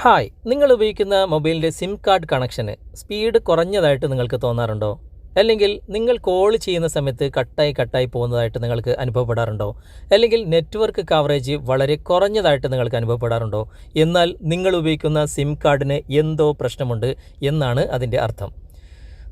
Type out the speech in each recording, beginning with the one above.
Hi നിങ്ങൾ ഉപയോഗിക്കുന്ന മൊബൈലിന്റെ സിം കാർഡ് കണക്ഷന് സ്പീഡ് കുറഞ്ഞതായിട്ട് നിങ്ങൾക്ക് തോന്നാറുണ്ടോ? അല്ലെങ്കിൽ നിങ്ങൾ കോൾ ചെയ്യുന്ന സമയത്ത് കട്ടായി കട്ടായി പോകുന്നതായിട്ട് നിങ്ങൾക്ക് അനുഭവപ്പെടാറുണ്ടോ? അല്ലെങ്കിൽ നെറ്റ്വർക്ക് കവറേജ് വളരെ കുറഞ്ഞതായിട്ട് നിങ്ങൾക്ക് അനുഭവപ്പെടാറുണ്ടോ? എന്നാൽ നിങ്ങൾ ഉപയോഗിക്കുന്ന സിം കാർഡിന് എന്തോ പ്രശ്നമുണ്ട് എന്നാണ് അതിന്റെ അർത്ഥം.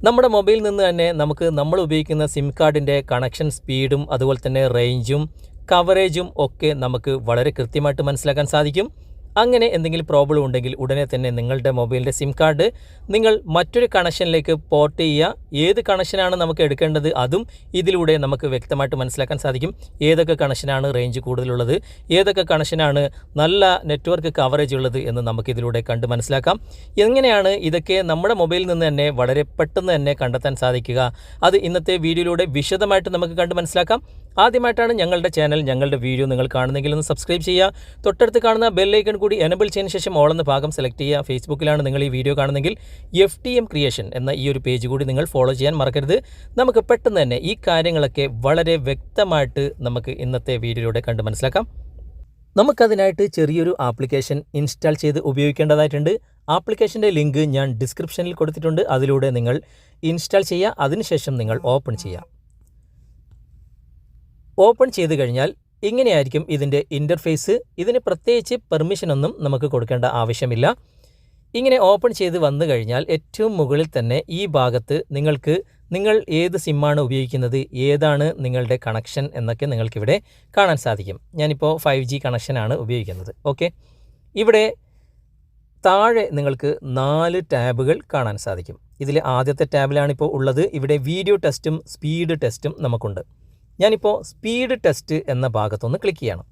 നമ്മുടെ മൊബൈലിൽ നിന്ന് തന്നെ നമുക്ക് നമ്മൾ ഉപയോഗിക്കുന്ന സിം കാർഡിന്റെ കണക്ഷൻ സ്പീഡും അതുപോലെ തന്നെ റേഞ്ചും കവറേജും ഒക്കെ നമുക്ക് വളരെ കൃത്യമായിട്ട് മനസ്സിലാക്കാൻ സാധിക്കും. അങ്ങനെ എന്തെങ്കിലും പ്രോബ്ലം ഉണ്ടെങ്കിൽ ഉടനെ തന്നെ നിങ്ങളുടെ മൊബൈലിന്റെ സിം കാർഡ് നിങ്ങൾ മറ്റൊരു കണക്ഷനിലേക്ക് പോർട്ട് ചെയ്യുക. ഏത് കണക്ഷനാണ് നമുക്ക് എടുക്കേണ്ടത് അതും ഇതിലൂടെ നമുക്ക് വ്യക്തമായിട്ട് മനസ്സിലാക്കാൻ സാധിക്കും. ഏതൊക്കെ കണക്ഷനാണ് റേഞ്ച് കൂടുതലുള്ളത്? ഏതൊക്കെ കണക്ഷനാണ് നല്ല നെറ്റ്വർക്ക് കവറേജ് ഉള്ളത് എന്ന് നമുക്കിതിലൂടെ കണ്ട് മനസ്സിലാക്കാം. എങ്ങനെയാണ് ഇതൊക്കെ നമ്മുടെ മൊബൈലിൽ നിന്ന് തന്നെ വളരെ പെട്ടെന്ന് തന്നെ കണ്ടെത്താൻ സാധിക്കുക? അത് ഇന്നത്തെ വീഡിയോയിലൂടെ വിശദമായിട്ട് നമുക്ക് കണ്ട് മനസ്സിലാക്കാം. ആദ്യമായിട്ടാണ് ഞങ്ങളുടെ ചാനൽ ഞങ്ങളുടെ വീഡിയോ നിങ്ങൾ കാണുന്നെങ്കിൽ ഒന്ന് സബ്സ്ക്രൈബ് ചെയ്യുക. തൊട്ടടുത്ത് കാണുന്ന ബെല്ലൈക്കൺ കൂടി എനബിൾ ചെയ്തതിന് ശേഷം ഓൾ എന്ന ഭാഗം സെലക്ട് ചെയ്യുക. ഫേസ്ബുക്കിലാണ് നിങ്ങൾ ഈ വീഡിയോ കാണുന്നെങ്കിൽ എഫ് ടി എം ക്രിയേഷൻ എന്ന ഈ ഒരു പേജ് കൂടി നിങ്ങൾ ഫോളോ ചെയ്യാൻ മറക്കരുത്. നമുക്ക് പെട്ടെന്ന് തന്നെ ഈ കാര്യങ്ങളൊക്കെ വളരെ വ്യക്തമായിട്ട് നമുക്ക് ഇന്നത്തെ വീഡിയോയിലൂടെ കണ്ട് മനസ്സിലാക്കാം. നമുക്കതിനായിട്ട് ചെറിയൊരു ആപ്ലിക്കേഷൻ ഇൻസ്റ്റാൾ ചെയ്ത് ഉപയോഗിക്കേണ്ടതായിട്ടുണ്ട്. ആപ്ലിക്കേഷന്റെ ലിങ്ക് ഞാൻ ഡിസ്ക്രിപ്ഷനിൽ കൊടുത്തിട്ടുണ്ട്. അതിലൂടെ നിങ്ങൾ ഇൻസ്റ്റാൾ ചെയ്യുക. അതിനുശേഷം നിങ്ങൾ ഓപ്പൺ ചെയ്യുക. ഓപ്പൺ ചെയ്ത് കഴിഞ്ഞാൽ ഇങ്ങനെയായിരിക്കും ഇതിന്റെ ഇന്റർഫേസ് ഇതിന് പ്രത്യേകിച്ച് പെർമിഷനൊന്നും നമുക്ക് കൊടുക്കേണ്ട ആവശ്യമില്ല. ഇങ്ങനെ ഓപ്പൺ ചെയ്ത് വന്നു കഴിഞ്ഞാൽ ഏറ്റവും മുകളിൽ തന്നെ ഈ ഭാഗത്ത് നിങ്ങൾക്ക് നിങ്ങൾ ഏത് സിമ്മാണ് ഉപയോഗിക്കുന്നത് ഏതാണ് നിങ്ങളുടെ കണക്ഷൻ എന്നൊക്കെ നിങ്ങൾക്കിവിടെ കാണാൻ സാധിക്കും. ഞാനിപ്പോൾ ഫൈവ് ജി കണക്ഷനാണ് ഉപയോഗിക്കുന്നത്. ഓക്കെ ഇവിടെ താഴെ നിങ്ങൾക്ക് നാല് ടാബുകൾ കാണാൻ സാധിക്കും. ഇതിൽ ആദ്യത്തെ ടാബിലാണിപ്പോൾ ഉള്ളത്. ഇവിടെ വീഡിയോ ടെസ്റ്റും സ്പീഡ് ടെസ്റ്റും നമുക്കുണ്ട്. ഞാനിപ്പോൾ സ്പീഡ് ടെസ്റ്റ് എന്ന ഭാഗത്തൊന്ന് ക്ലിക്ക് ചെയ്യണം.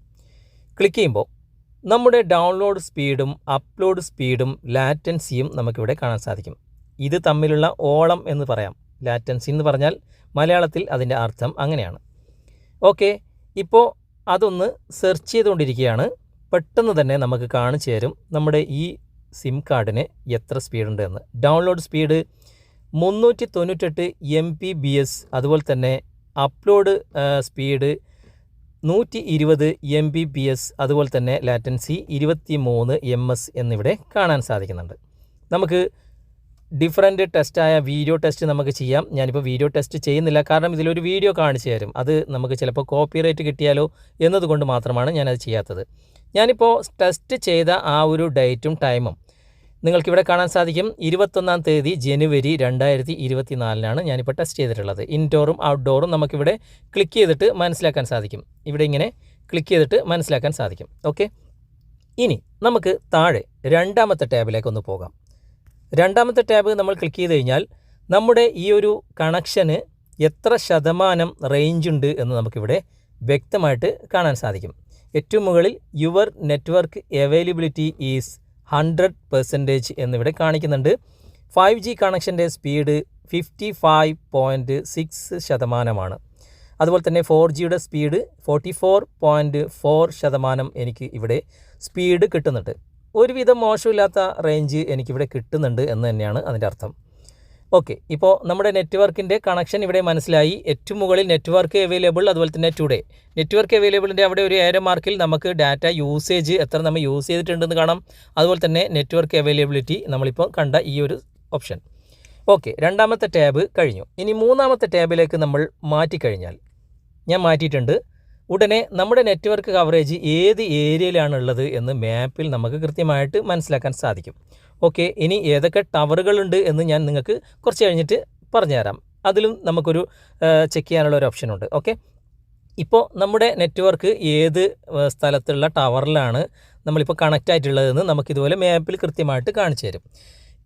ക്ലിക്ക് ചെയ്യുമ്പോൾ നമ്മുടെ ഡൗൺലോഡ് സ്പീഡും അപ്ലോഡ് സ്പീഡും ലാറ്റൻസിയും നമുക്കിവിടെ കാണാൻ സാധിക്കും. ഇത് തമ്മിലുള്ള ഓളം എന്ന് പറയാം. ലാറ്റൻസി എന്ന് പറഞ്ഞാൽ മലയാളത്തിൽ അതിന്റെ അർത്ഥം അങ്ങനെയാണ്. ഓക്കെ ഇപ്പോൾ അതൊന്ന് സെർച്ച് ചെയ്തുകൊണ്ടിരിക്കുകയാണ്. പെട്ടെന്ന് തന്നെ നമുക്ക് കാണിച്ചു തരും നമ്മുടെ ഈ സിം കാർഡിന് എത്ര സ്പീഡുണ്ട് എന്ന് ഡൗൺലോഡ് സ്പീഡ് മുന്നൂറ്റി തൊണ്ണൂറ്റെട്ട് എം പി ബി എസ് അതുപോലെ തന്നെ അപ്ലോഡ് സ്പീഡ് നൂറ്റി ഇരുപത് എം ബി പി എസ് അതുപോലെ തന്നെ ലാറ്റൻസി ഇരുപത്തി മൂന്ന് എം എസ് എന്നിവിടെ കാണാൻ സാധിക്കുന്നുണ്ട്. നമുക്ക് ഡിഫറന്റ് ടെസ്റ്റായ വീഡിയോ ടെസ്റ്റ് നമുക്ക് ചെയ്യാം. ഞാനിപ്പോൾ വീഡിയോ ടെസ്റ്റ് ചെയ്യുന്നില്ല. കാരണം ഇതിലൊരു വീഡിയോ കാണിച്ചു തരും. അത് നമുക്ക് ചിലപ്പോൾ കോപ്പിറൈറ്റ് കിട്ടിയാലോ എന്നതുകൊണ്ട് മാത്രമാണ് ഞാനത് ചെയ്യാത്തത്. ഞാനിപ്പോൾ ടെസ്റ്റ് ചെയ്ത ആ ഒരു ഡേറ്റും ടൈമും നിങ്ങൾക്കിവിടെ കാണാൻ സാധിക്കും ഇരുപത്തൊന്നാം തീയതി ജനുവരി രണ്ടായിരത്തി ഇരുപത്തി നാലിനാണ് ഞാനിപ്പോൾ ടെസ്റ്റ് ചെയ്തിട്ടുള്ളത് ഇൻഡോറും ഔട്ട്ഡോറും നമുക്കിവിടെ ക്ലിക്ക് ചെയ്തിട്ട് മനസ്സിലാക്കാൻ സാധിക്കും. ഇവിടെ ഇങ്ങനെ ക്ലിക്ക് ചെയ്തിട്ട് മനസ്സിലാക്കാൻ സാധിക്കും. ഓക്കെ ഇനി നമുക്ക് താഴെ രണ്ടാമത്തെ ടാബിലേക്ക് ഒന്ന് പോകാം. രണ്ടാമത്തെ ടാബ് നമ്മൾ ക്ലിക്ക് ചെയ്ത് കഴിഞ്ഞാൽ നമ്മുടെ ഈ ഒരു കണക്ഷന് എത്ര ശതമാനം റേഞ്ച് ഉണ്ട് എന്ന് നമുക്കിവിടെ വ്യക്തമായിട്ട് കാണാൻ സാധിക്കും. ഏറ്റവും മുകളിൽ your network availability is hundred percentage എന്നിവിടെ കാണിക്കുന്നുണ്ട്. ഫൈവ് ജി കണക്ഷന്റെ speed fifty five point six ശതമാനമാണ്. അതുപോലെ തന്നെ ഫോർ ജിയുടെ speed forty four point four ശതമാനം എനിക്ക് ഇവിടെ സ്പീഡ് കിട്ടുന്നുണ്ട്. ഒരുവിധം മോശമില്ലാത്ത റേഞ്ച് എനിക്കിവിടെ കിട്ടുന്നുണ്ട് എന്ന് തന്നെയാണ് അതിന്റെ അർത്ഥം. ഓക്കെ ഇപ്പോൾ നമ്മുടെ നെറ്റ്വർക്കിന്റെ കണക്ഷൻ ഇവിടെ മനസ്സിലായി. ഏറ്റവും മുകളിൽ നെറ്റ്വർക്ക് അവൈലബിൾ അതുപോലെ തന്നെ ടുഡേ നെറ്റ്വർക്ക് അവൈലബിളിന്റെ അവിടെ ഒരു ഏരോ മാർക്കിൽ നമുക്ക് ഡാറ്റ യൂസേജ് എത്ര നമ്മൾ യൂസ് ചെയ്തിട്ടുണ്ടെന്ന് കാണാം. അതുപോലെ തന്നെ നെറ്റ്വർക്ക് അവൈലബിലിറ്റി നമ്മളിപ്പോൾ കണ്ട ഈ ഒരു ഓപ്ഷൻ ഓക്കെ രണ്ടാമത്തെ ടാബ് കഴിഞ്ഞു. ഇനി മൂന്നാമത്തെ ടാബിലേക്ക് നമ്മൾ മാറ്റിക്കഴിഞ്ഞാൽ ഞാൻ മാറ്റിയിട്ടുണ്ട്. ഉടനെ നമ്മുടെ നെറ്റ്വർക്ക് കവറേജ് ഏത് ഏരിയയിലാണുള്ളത് എന്ന് മാപ്പിൽ നമുക്ക് കൃത്യമായിട്ട് മനസ്സിലാക്കാൻ സാധിക്കും. ഓക്കെ ഇനി ഏതൊക്കെ ടവറുകളുണ്ട് എന്ന് ഞാൻ നിങ്ങൾക്ക് കുറച്ച് കഴിഞ്ഞിട്ട് പറഞ്ഞുതരാം. അതിലും നമുക്കൊരു ചെക്ക് ചെയ്യാനുള്ള ഒരു ഓപ്ഷനുണ്ട് ഓക്കെ? ഇപ്പോൾ നമ്മുടെ നെറ്റ്വർക്ക് ഏത് സ്ഥലത്തുള്ള ടവറിലാണ് നമ്മളിപ്പോൾ കണക്റ്റ് ആയിട്ടുള്ളതെന്ന് നമുക്കിതുപോലെ മാപ്പിൽ കൃത്യമായിട്ട് കാണിച്ചു തരും.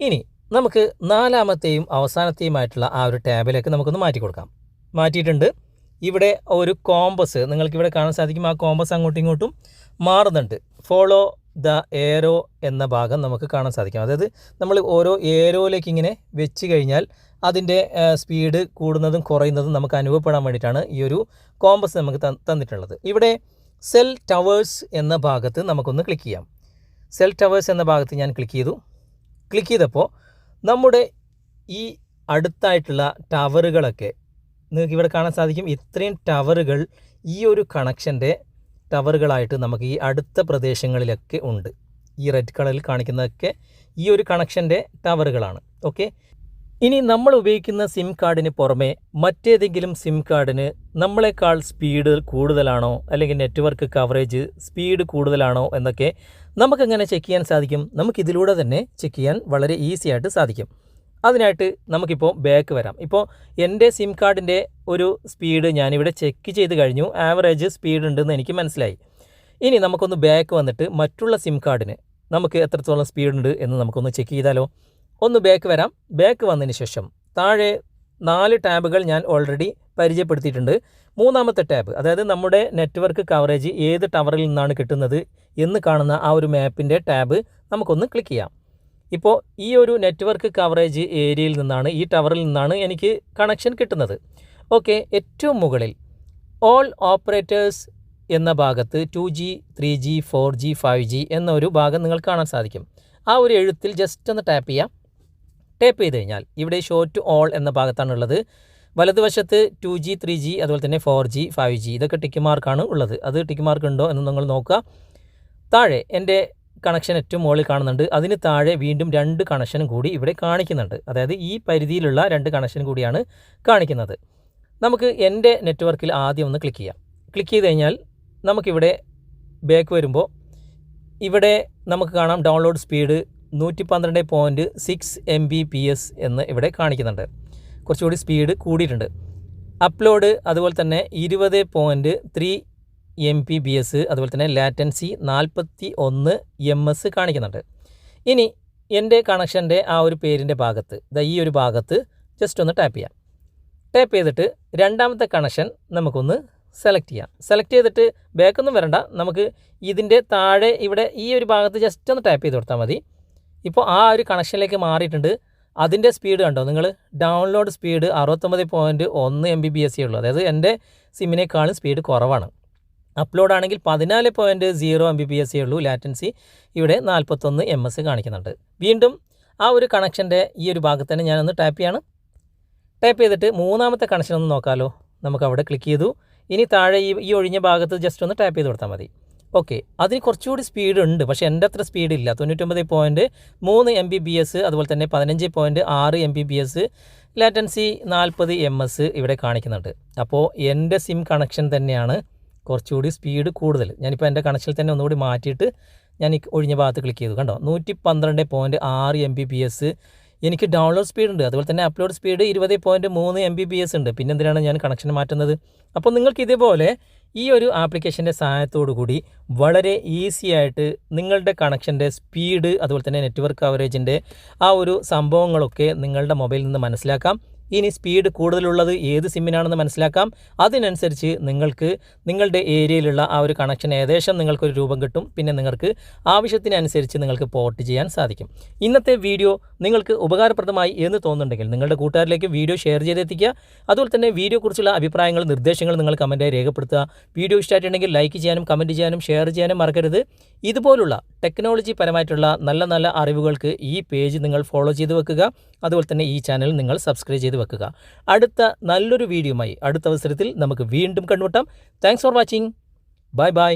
ഇനി നമുക്ക് നാലാമത്തെയും അവസാനത്തെയുമായിട്ടുള്ള ആ ഒരു ടാബിലേക്ക് നമുക്കൊന്ന് മാറ്റി കൊടുക്കാം. മാറ്റിയിട്ടുണ്ട്. ഇവിടെ ഒരു കോമ്പസ് നിങ്ങൾക്കിവിടെ കാണാൻ സാധിക്കും. ആ കോമ്പസ് അങ്ങോട്ടും ഇങ്ങോട്ടും മാറുന്നുണ്ട്. ഫോളോ ദ ഏരോ എന്ന ഭാഗം നമുക്ക് കാണാൻ സാധിക്കും. അതായത് നമ്മൾ ഓരോ ഏരോയിലേക്ക് ഇങ്ങനെ വെച്ച് കഴിഞ്ഞാൽ അതിന്റെ സ്പീഡ് കൂടുന്നതും കുറയുന്നതും നമുക്ക് അനുഭവപ്പെടാൻ വേണ്ടിയിട്ടാണ് ഈ ഒരു കോമ്പസ് നമുക്ക് തന്നിട്ടുള്ളത്. ഇവിടെ സെൽ ടവേഴ്സ് എന്ന ഭാഗത്ത് നമുക്കൊന്ന് ക്ലിക്ക് ചെയ്യാം. സെൽ ടവേഴ്സ് എന്ന ഭാഗത്ത് ഞാൻ ക്ലിക്ക് ചെയ്തു. ക്ലിക്ക് ചെയ്തപ്പോൾ നമ്മുടെ ഈ അടുത്തായിട്ടുള്ള ടവറുകളൊക്കെ നിങ്ങൾക്ക് ഇവിടെ കാണാൻ സാധിക്കും. ഇത്രയും ടവറുകൾ ഈ ഒരു കണക്ഷന്റെ ടവറുകളായിട്ട് നമുക്ക് ഈ അടുത്ത പ്രദേശങ്ങളിലൊക്കെ ഉണ്ട്. ഈ റെഡ് കളറിൽ കാണിക്കുന്നതൊക്കെ ഈ ഒരു കണക്ഷന്റെ ടവറുകളാണ്. ഓക്കെ ഇനി നമ്മൾ ഉപയോഗിക്കുന്ന സിം കാർഡിന് പുറമെ മറ്റേതെങ്കിലും സിം കാർഡിന് നമ്മളെക്കാൾ സ്പീഡ് കൂടുതലാണോ? അല്ലെങ്കിൽ നെറ്റ്വർക്ക് കവറേജ് സ്പീഡ് കൂടുതലാണോ? എന്നൊക്കെ നമുക്കെങ്ങനെ ചെക്ക് ചെയ്യാൻ സാധിക്കും? നമുക്കിതിലൂടെ തന്നെ ചെക്ക് ചെയ്യാൻ വളരെ ഈസി ആയിട്ട് സാധിക്കും. അതിനായിട്ട് നമുക്കിപ്പോൾ ബാക്ക് വരാം. ഇപ്പോൾ എന്റെ സിം കാർഡിന്റെ ഒരു സ്പീഡ് ഞാനിവിടെ ചെക്ക് ചെയ്ത് കഴിഞ്ഞു. ആവറേജ് സ്പീഡ് ഉണ്ടെന്ന് എനിക്ക് മനസ്സിലായി. ഇനി നമുക്കൊന്ന് ബാക്ക് വന്നിട്ട് മറ്റുള്ള സിം കാർഡിന് നമുക്ക് എത്രത്തോളം സ്പീഡ് ഉണ്ട് എന്ന് നമുക്കൊന്ന് ചെക്ക് ചെയ്താലോ? ഒന്ന് ബാക്ക് വരാം. ബാക്ക് വന്നതിന് ശേഷം താഴെ നാല് ടാബുകൾ ഞാൻ ഓൾറെഡി പരിചയപ്പെടുത്തിയിട്ടുണ്ട്. മൂന്നാമത്തെ ടാബ് അതായത് നമ്മുടെ നെറ്റ്വർക്ക് കവറേജ് ഏത് ടവറിൽ നിന്നാണ് കിട്ടുന്നത് എന്ന് കാണുന്ന ആ ഒരു മാപ്പിന്റെ ടാബ് നമുക്കൊന്ന് ക്ലിക്ക് ചെയ്യാം. ഇപ്പോൾ ഈ ഒരു നെറ്റ്വർക്ക് കവറേജ് ഏരിയയിൽ നിന്നാണ് ഈ ടവറിൽ നിന്നാണ് എനിക്ക് കണക്ഷൻ കിട്ടുന്നത്. ഓക്കെ ഏറ്റവും മുകളിൽ ഓൾ ഓപ്പറേറ്റേഴ്സ് എന്ന ഭാഗത്ത് two G three G four G five G എന്നൊരു ഭാഗം നിങ്ങൾക്ക് കാണാൻ സാധിക്കും. ആ ഒരു എഴുത്തിൽ ജസ്റ്റ് ഒന്ന് ടാപ്പ് ചെയ്യാം. ടാപ്പ് ചെയ്ത് കഴിഞ്ഞാൽ ഇവിടെ ഷോ ടു ഓൾ എന്ന ഭാഗത്താണുള്ളത് വലതുവശത്ത് ടു ജി ത്രീ ജി അതുപോലെ തന്നെ ഫോർ ജി ഫൈവ് ജി ഇതൊക്കെ ടിക്ക് മാർക്കാണ് ഉള്ളത്. അത് ടിക്ക് മാർക്ക് ഉണ്ടോ എന്ന് നിങ്ങൾ നോക്കുക. താഴെ എന്റെ കണക്ഷൻ ഏറ്റവും മുകളിൽ കാണുന്നുണ്ട്. അതിന് താഴെ വീണ്ടും രണ്ട് കണക്ഷനും കൂടി ഇവിടെ കാണിക്കുന്നുണ്ട്. അതായത് ഈ പരിധിയിലുള്ള രണ്ട് കണക്ഷൻ കൂടിയാണ് കാണിക്കുന്നത്. നമുക്ക് എന്റെ നെറ്റ്വർക്കിൽ ആദ്യം ഒന്ന് ക്ലിക്ക് ചെയ്യാം. ക്ലിക്ക് ചെയ്ത് കഴിഞ്ഞാൽ നമുക്കിവിടെ ബാക്ക് വരുമ്പോൾ ഇവിടെ നമുക്ക് കാണാം ഡൗൺലോഡ് സ്പീഡ് നൂറ്റി പന്ത്രണ്ട് point six M B P S എന്ന് ഇവിടെ കാണിക്കുന്നുണ്ട്. കുറച്ചുകൂടി സ്പീഡ് കൂടിയിട്ടുണ്ട്. അപ്ലോഡ് അതുപോലെ തന്നെ ഇരുപത് point three M P B S അതുപോലെ തന്നെ ലാറ്റൻസി നാൽപ്പത്തി ഒന്ന് എം എസ് കാണിക്കുന്നുണ്ട്. ഇനി എന്റെ കണക്ഷന്റെ ആ ഒരു പേരിന്റെ ഭാഗത്ത് ദാ ഈ ഒരു ഭാഗത്ത് ജസ്റ്റ് ഒന്ന് ടാപ്പ് ചെയ്യാം. ടാപ്പ് ചെയ്തിട്ട് രണ്ടാമത്തെ കണക്ഷൻ നമുക്കൊന്ന് സെലക്ട് ചെയ്യാം. സെലക്ട് ചെയ്തിട്ട് ബാക്കൊന്നും വരണ്ട. നമുക്ക് ഇതിന്റെ താഴെ ഇവിടെ ഈ ഒരു ഭാഗത്ത് ജസ്റ്റ് ഒന്ന് ടാപ്പ് ചെയ്ത് കൊടുത്താൽ മതി. ഇപ്പോൾ ആ ഒരു കണക്ഷനിലേക്ക് മാറിയിട്ടുണ്ട്. അതിന്റെ സ്പീഡ് കണ്ടോ? നിങ്ങൾ ഡൗൺലോഡ് സ്പീഡ് അറുപത്തൊമ്പത് പോയിന്റ് ഒന്ന് എം ബി ബി എസ് ഉള്ളൂ. അതായത് എന്റെ സിമ്മിനേക്കാളും സ്പീഡ് കുറവാണ്. അപ്ലോഡ് ആണെങ്കിൽ പതിനാല് point zero M B P S C ഉള്ളൂ ലാറ്റൻസി ഇവിടെ നാൽപ്പത്തൊന്ന് എം എസ് കാണിക്കുന്നുണ്ട്. വീണ്ടും ആ ഒരു കണക്ഷന്റെ ഈ ഒരു ഭാഗത്ത് തന്നെ ഞാനൊന്ന് ടാപ്പ് ചെയ്യാണ്. ടാപ്പ് ചെയ്തിട്ട് മൂന്നാമത്തെ കണക്ഷൻ ഒന്ന് നോക്കാമല്ലോ നമുക്ക് അവിടെ ക്ലിക്ക് ചെയ്തു. ഇനി താഴെ ഈ ഈ ഒഴിഞ്ഞ ഭാഗത്ത് ജസ്റ്റ് ഒന്ന് ടാപ്പ് ചെയ്ത് കൊടുത്താൽ മതി. ഓക്കെ അതിന് കുറച്ചുകൂടി സ്പീഡ് ഉണ്ട്. പക്ഷേ എന്റെ അത്ര സ്പീഡ് ഇല്ല. തൊണ്ണൂറ്റൊമ്പത് പോയിന്റ് മൂന്ന് എം ബി ബി എസ് അതുപോലെ തന്നെ പതിനഞ്ച് പോയിന്റ് ആറ് M B B S latency നാൽപ്പത് എം എസ് ഇവിടെ കാണിക്കുന്നുണ്ട്. അപ്പോൾ എന്റെ സിം കണക്ഷൻ തന്നെയാണ് കുറച്ചുകൂടി സ്പീഡ് കൂടുതൽ. ഞാനിപ്പോൾ എന്റെ കണക്ഷനിൽ തന്നെ ഒന്നുകൂടി മാറ്റിയിട്ട് ഞാൻ ഈ ഒഴിഞ്ഞ ഭാഗത്ത് ക്ലിക്ക് ചെയ്തു. കണ്ടോ? നൂറ്റി പന്ത്രണ്ട് പോയിന്റ് ആറ് എം ബി ബി എസ് എനിക്ക് ഡൗൺലോഡ് സ്പീഡ് ഉണ്ട്. അതുപോലെ തന്നെ അപ്ലോഡ് സ്പീഡ് ഇരുപത് പോയിന്റ് മൂന്ന് എം ബി ബി എസ് ഉണ്ട്. പിന്നെ എന്തിനാണ് ഞാൻ കണക്ഷൻ മാറ്റുന്നത്? അപ്പോൾ നിങ്ങൾക്ക് ഇതേപോലെ ഈ ഒരു ആപ്ലിക്കേഷന്റെ സഹായത്തോടു കൂടി വളരെ ഈസി ആയിട്ട് നിങ്ങളുടെ കണക്ഷന്റെ സ്പീഡ് അതുപോലെ തന്നെ നെറ്റ്വർക്ക് കവറേജിന്റെ ആ ഒരു സംഭവങ്ങളൊക്കെ നിങ്ങളുടെ മൊബൈലിൽ നിന്ന് മനസ്സിലാക്കാം. ഇനി സ്പീഡ് കൂടുതലുള്ളത് ഏത് സിമ്മിനാണെന്ന് മനസ്സിലാക്കാം. അതിനനുസരിച്ച് നിങ്ങൾക്ക് നിങ്ങളുടെ ഏരിയയിലുള്ള ആ ഒരു കണക്ഷൻ ഏകദേശം നിങ്ങൾക്കൊരു രൂപം കിട്ടും. പിന്നെ നിങ്ങൾക്ക് ആവശ്യത്തിനനുസരിച്ച് നിങ്ങൾക്ക് പോർട്ട് ചെയ്യാൻ സാധിക്കും. ഇന്നത്തെ വീഡിയോ നിങ്ങൾക്ക് ഉപകാരപ്രദമായി എന്ന് തോന്നുന്നുണ്ടെങ്കിൽ നിങ്ങളുടെ കൂട്ടുകാരിലേക്ക് വീഡിയോ ഷെയർ ചെയ്തെത്തിക്കുക. അതുപോലെ തന്നെ വീഡിയോക്കുറിച്ചുള്ള അഭിപ്രായങ്ങൾ നിർദ്ദേശങ്ങൾ നിങ്ങൾ കമന്റായി രേഖപ്പെടുത്തുക. വീഡിയോ ഇഷ്ടമായിട്ടുണ്ടെങ്കിൽ ലൈക്ക് ചെയ്യാനും കമന്റ് ചെയ്യാനും ഷെയർ ചെയ്യാനും മറക്കരുത്. ഇതുപോലുള്ള ടെക്നോളജി പരമായിട്ടുള്ള നല്ല നല്ല അറിവുകൾക്ക് ഈ പേജ് നിങ്ങൾ ഫോളോ ചെയ്ത് വെക്കുക. അതുപോലെ തന്നെ ഈ ചാനൽ നിങ്ങൾ സബ്സ്ക്രൈബ് ചെയ്ത് വെക്കുക. അടുത്ത നല്ലൊരു വീഡിയോയുമായി അടുത്ത അവസരത്തിൽ നമുക്ക് വീണ്ടും കണ്ടുമുട്ടാം. Thanks for watching bye bye